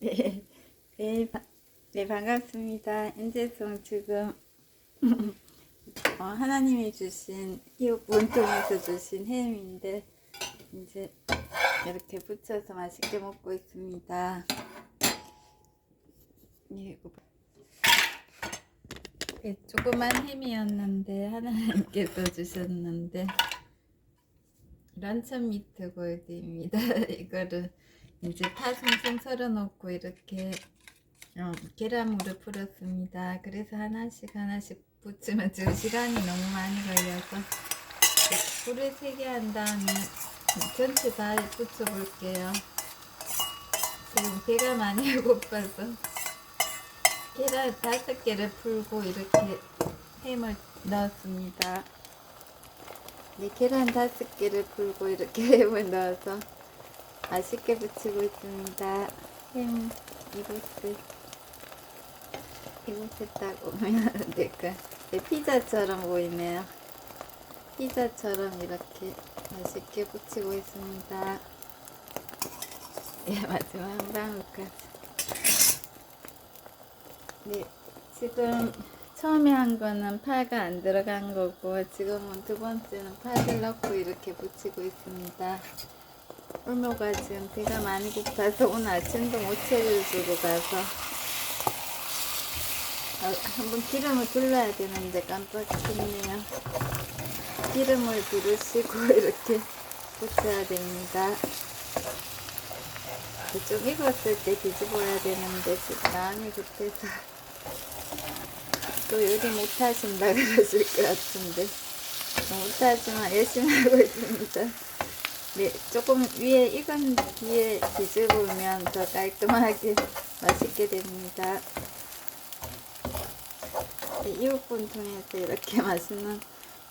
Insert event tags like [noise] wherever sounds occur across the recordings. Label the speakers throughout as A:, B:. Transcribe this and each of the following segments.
A: 네, [laughs] 네, 바- 네, 반갑습니다. 엔제송 지금 [laughs] 어, 하나님이 주신 이웃분 통해서 주신 햄인데 이제 이렇게 부쳐서 맛있게 먹고 있습니다. 네, 조그만 햄이었는데 하나님께서 주셨는데 런천 미트 골드입니다. [laughs] 이거를 이제 파 숭숭 썰어놓고 이렇게 어, 계란물을 풀었습니다. 그래서 하나씩 하나씩 부치면 지금 시간이 너무 많이 걸려서 불을 세게 한 다음에 전체 다 부쳐볼게요. 지금 배가 많이 [laughs] 고파서 계란 다섯 개를 풀고 이렇게 햄을 넣었습니다. 네, 계란 다섯 개를 풀고 이렇게 [laughs] 햄을 넣어서 맛있게 부치고 있습니다. 햄 이곳을 이곳에 딱 오면 될까? 네, 피자처럼 보이네요. 피자처럼 이렇게 맛있게 부치고 있습니다. 예, [laughs] 마지막 한 방울까지. 네, 지금 처음에 한 거는 파가 안 들어간 거고 지금은 두 번째는 파를 넣고 이렇게 부치고 있습니다. 울모가 지금 배가 많이 고파서 오늘 아침도 모체를 주고 가서 어, 한번 기름을 둘러야 되는데 깜빡했네요. 기름을 두르시고 [laughs] 이렇게 부쳐야 됩니다. 좀 익었을 때 뒤집어야 되는데 지금 마음이 급해서 또 요리 못하신다 [laughs] 그러실 것 같은데 못하지만 열심히 하고 있습니다. 네, 조금 위에 익은 뒤에 뒤집으면 더 깔끔하게 [laughs] 맛있게 됩니다. 네, 이웃분 통해서 이렇게 [laughs] 맛있는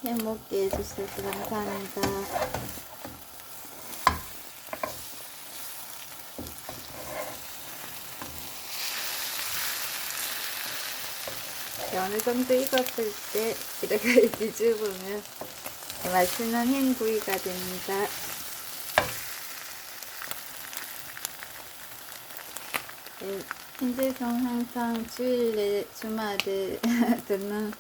A: 햄 먹게 해주셔서 감사합니다. 네, 어느 정도 익었을 때 [laughs] 이렇게 뒤집으면 맛있는 햄 구이가 됩니다. 현재성 항상 주일에 주말에 [laughs] 듣는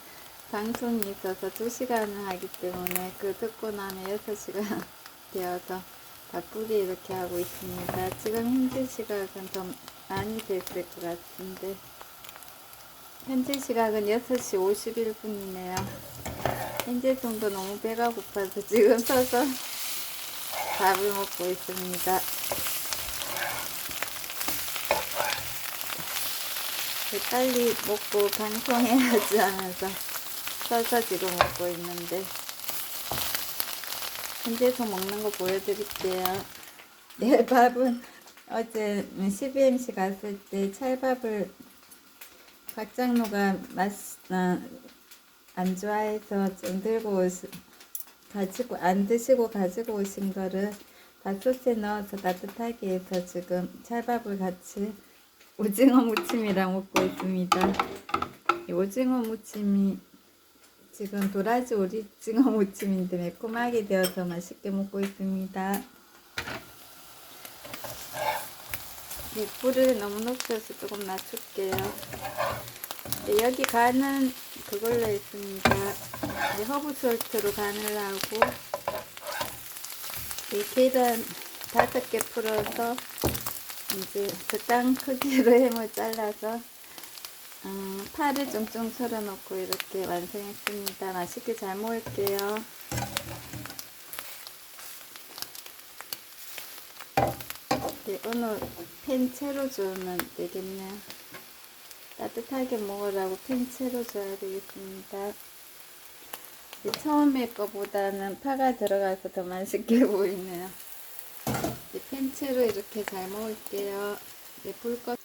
A: 방송이 있어서 2시간을 하기 때문에 그 듣고 나면 6시간 [laughs] 되어서 바쁘게 이렇게 하고 있습니다. 지금 현재 시각은 더 많이 됐을 것 같은데 현재 시각은 6시 51분이네요. 현재 정도 너무 배가 고파서 지금 서서 [laughs] 밥을 먹고 있습니다. 빨리 먹고 방송해야지 하면서 서서 지금 먹고 있는데 현재서 먹는 거 보여드릴게요. 네, 밥은 어제 12MC 갔을 때 찰밥을 박장로가 맛, 아, 안 좋아해서 좀 들고 오시, 가지고, 안 드시고 가지고 오신 거를 밥솥에 넣어서 따뜻하게 해서 지금 찰밥을 같이 오징어 무침이랑 먹고 있습니다. 이 오징어 무침이 지금 도라지 오징어 무침인데 매콤하게 되어서 맛있게 먹고 있습니다. 네, 불을 너무 높여서 조금 낮출게요. 네, 여기 간은 그걸로 했습니다. 네, 허브 솔트로 간을 하고 이 계란 다섯 개 풀어서 이제 적당 크기로 [laughs] 햄을 잘라서 음, 파를 쫑쫑 썰어 놓고 이렇게 완성했습니다. 맛있게 잘 먹을게요. 네, 오늘 팬 채로 주면 되겠네요. 따뜻하게 먹으라고 팬 채로 줘야 되겠습니다. 네, 처음에 거보다는 파가 들어가서 더 맛있게 [laughs] 보이네요. 네, 팬채로 이렇게 잘 먹을게요. 네, 불 꺼.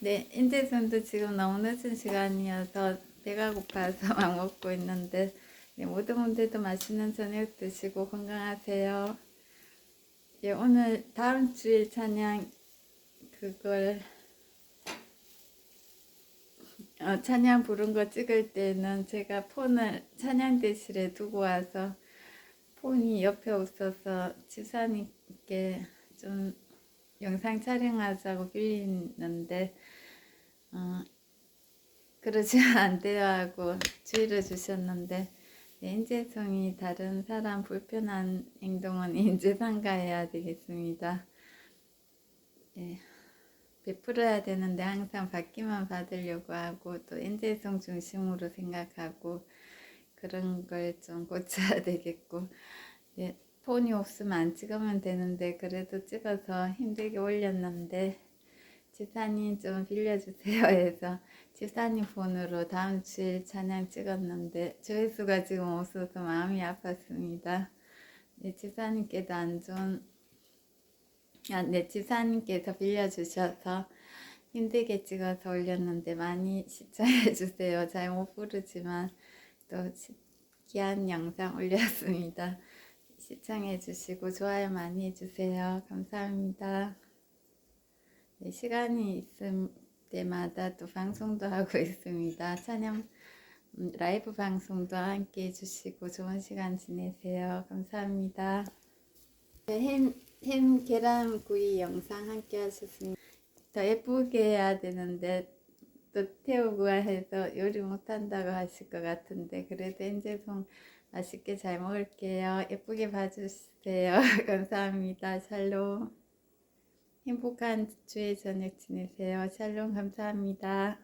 A: 네, 인제선도 지금 너무 늦은 시간이어서 배가 고파서 [laughs] 막 먹고 있는데, 네, 모든 분들도 맛있는 저녁 드시고 건강하세요. 예, 오늘 다음 주일 찬양 그걸 어, 찬양 부른 거 찍을 때는 제가 폰을 찬양 대실에 두고 와서 폰이 옆에 없어서 지사님께 좀 영상 촬영하자고 빌리는데 어, 그러지 [laughs] 안 돼요 하고 주의를 주셨는데 네, 인재성이 다른 사람 불편한 행동은 [laughs] 인재 상가해야 되겠습니다. 예, 베풀어야 되는데 항상 받기만 받으려고 하고 또 인재성 중심으로 생각하고 그런 걸 좀 고쳐야 되겠고 예, 폰이 없으면 안 찍으면 되는데 그래도 찍어서 힘들게 올렸는데 집사님 좀 빌려주세요 [laughs] 해서 집사님 폰으로 다음 주일 찬양 찍었는데 조회수가 지금 없어서 마음이 아팠습니다. 네, 집사님께도 안 좋은 아, 네, 집사님께서 빌려주셔서 힘들게 찍어서 올렸는데 많이 시청해주세요. 잘 못 부르지만 또 시- 귀한 영상 올렸습니다. [laughs] 시청해주시고 좋아요 많이 해주세요. 감사합니다. 네, 시간이 있을 때마다 또 방송도 하고 [laughs] 있습니다. 찬양 음, 라이브 방송도 함께 해주시고 좋은 시간 지내세요. 감사합니다. 네, 햄, 햄 계란구이 영상 함께 하셨습니다. 더 예쁘게 해야 되는데 또 태우고 해서 요리 못한다고 하실 것 같은데 그래도 엔제송 맛있게 잘 먹을게요. 예쁘게 봐주세요. [laughs] 감사합니다. 샬롬. 행복한 주의 저녁 지내세요. 샬롬 감사합니다.